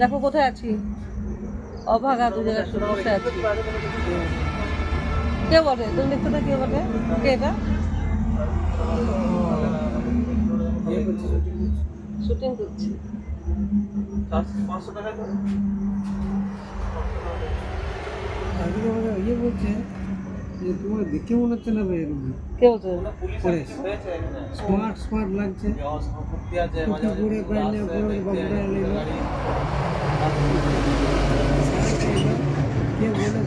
দেখো কোথায় আছি? অভাগা দু জায়গায় বসে আছি। কে বলে? তুমি দেখতে তো কে বলে? কে এটা? শুটিং করছি। আজকে আমাকে ইয়ে বলছে তোমার দেখে মনে হচ্ছে না ভাই এরকম? কে বলছে? পরে স্মার্ট স্মার্ট লাগছে। টুপি পরে পাইলে পরে এলে। কে বলে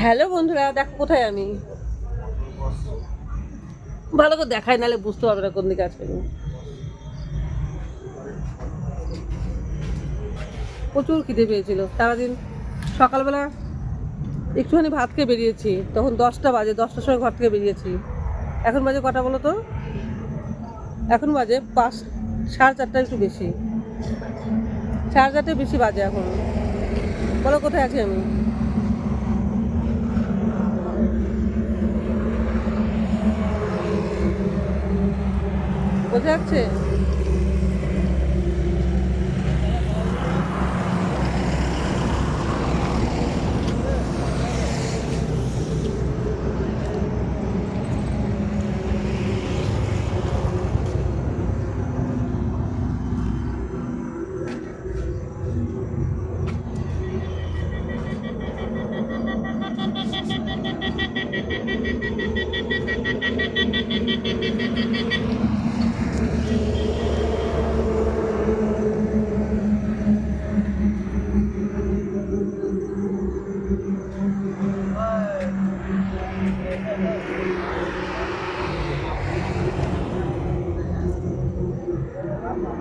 হ্যালো বন্ধুরা দেখো কোথায় আমি? ভালো করে দেখাই নাহলে বুঝতে পারবে না কোন দিকে আছে। প্রচুর খিদে পেয়েছিল। সারাদিন সকালবেলা একটুখানি ভাত খেয়ে বেরিয়েছি, তখন দশটা বাজে, দশটার সময় ঘর থেকে বেরিয়েছি। এখন বাজে কটা বলো তো? এখন বাজে পাঁচ, সাড়ে চারটা একটু বেশি। সাড়ে চারটে বেশি বাজে এখন। বলো কোথায় আছি আমি? বোঝা যাচ্ছে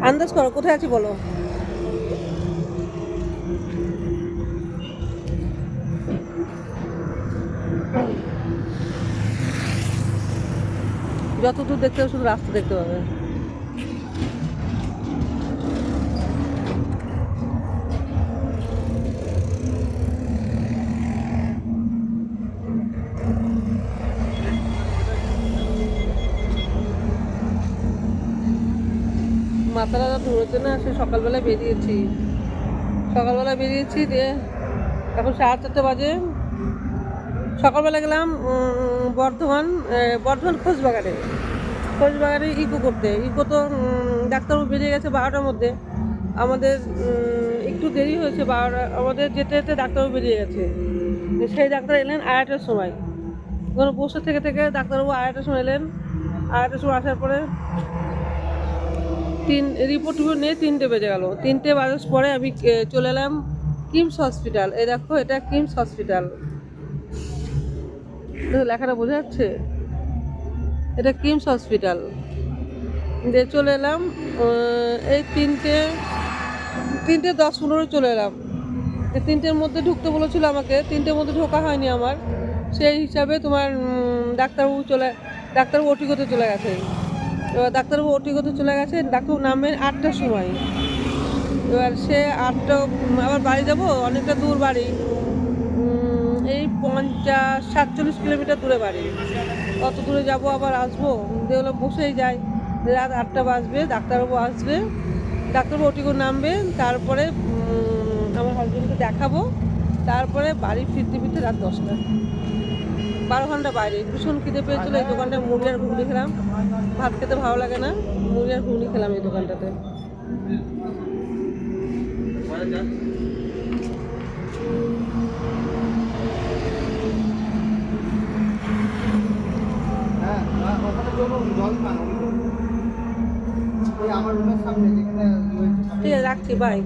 আন্দাজ করো কোথায় আছি বলো? যত দূর দেখতে হবে, শুধু রাস্তা দেখতে পাবে মাথাটা ধরেছে না, সে সকালবেলা বেরিয়েছি। সকালবেলা বেরিয়েছি, দিয়ে এখন সাড়ে চারটে বাজে। সকালবেলা গেলাম বর্ধমান বর্ধমান খোঁজবাগানে খোঁজবাগানে ইকো করতে। ইকো তো ডাক্তারবাবু বেরিয়ে গেছে বারোটার মধ্যে। আমাদের একটু দেরি হয়েছে বারোটা, আমাদের যেতে যেতে ডাক্তারবাবু বেরিয়ে গেছে। সেই ডাক্তার এলেন আড়াইটার সময়। ওখানে বসে থেকে থেকে ডাক্তারবাবু আড়াইটার সময় এলেন। আড়াইটার সময় আসার পরে তিন, রিপোর্ট টিপোর্ট নিয়ে তিনটে বেজে গেল। তিনটে বাজার পরে আমি চলে এলাম কিমস হসপিটাল। এই দেখো, এটা কিমস হসপিটাল। লেখাটা বোঝা যাচ্ছে? এটা কিমস হসপিটাল। দিয়ে চলে এলাম এই তিনটে তিনটে দশ পনেরো চলে এলাম। এই তিনটের মধ্যে ঢুকতে বলেছিল আমাকে, তিনটের মধ্যে ঢোকা হয়নি আমার। সেই হিসাবে তোমার ডাক্তারবাবু চলে, ডাক্তারবাবু ওটি করতে চলে গেছে। এবার ডাক্তারবাবু ওটি করতে চলে গেছে, ডাক্তারবাবু নামবেন আটটার সময়। এবার সে আটটা আবার বাড়ি যাব? অনেকটা দূর বাড়ি। পঞ্চাশ সাতচল্লিশ কিলোমিটার দূরে বাড়ি। কত দূরে যাব, আবার আসব? দেখল বসেই যাই। রাত আটটা বাজবে, ডাক্তারবাবু আসবে। ডাক্তারবাবু ওটি করে নামবে, তারপরে আমার হাজবেন্ডকে দেখাবো। তারপরে বাড়ি ফিরতে ফিরতে রাত দশটা। বারো ঘণ্টা বাইরে। ভীষণ খিদে পেয়েছিল, এই দোকানটায় মুড়ি আর ঘুগনি খেলাম। ভাত খেতে ভালো লাগে না, মুড়ি আর ঘুগনি খেলাম এই দোকানটাতে। ঠিক আছে রাখছি বাই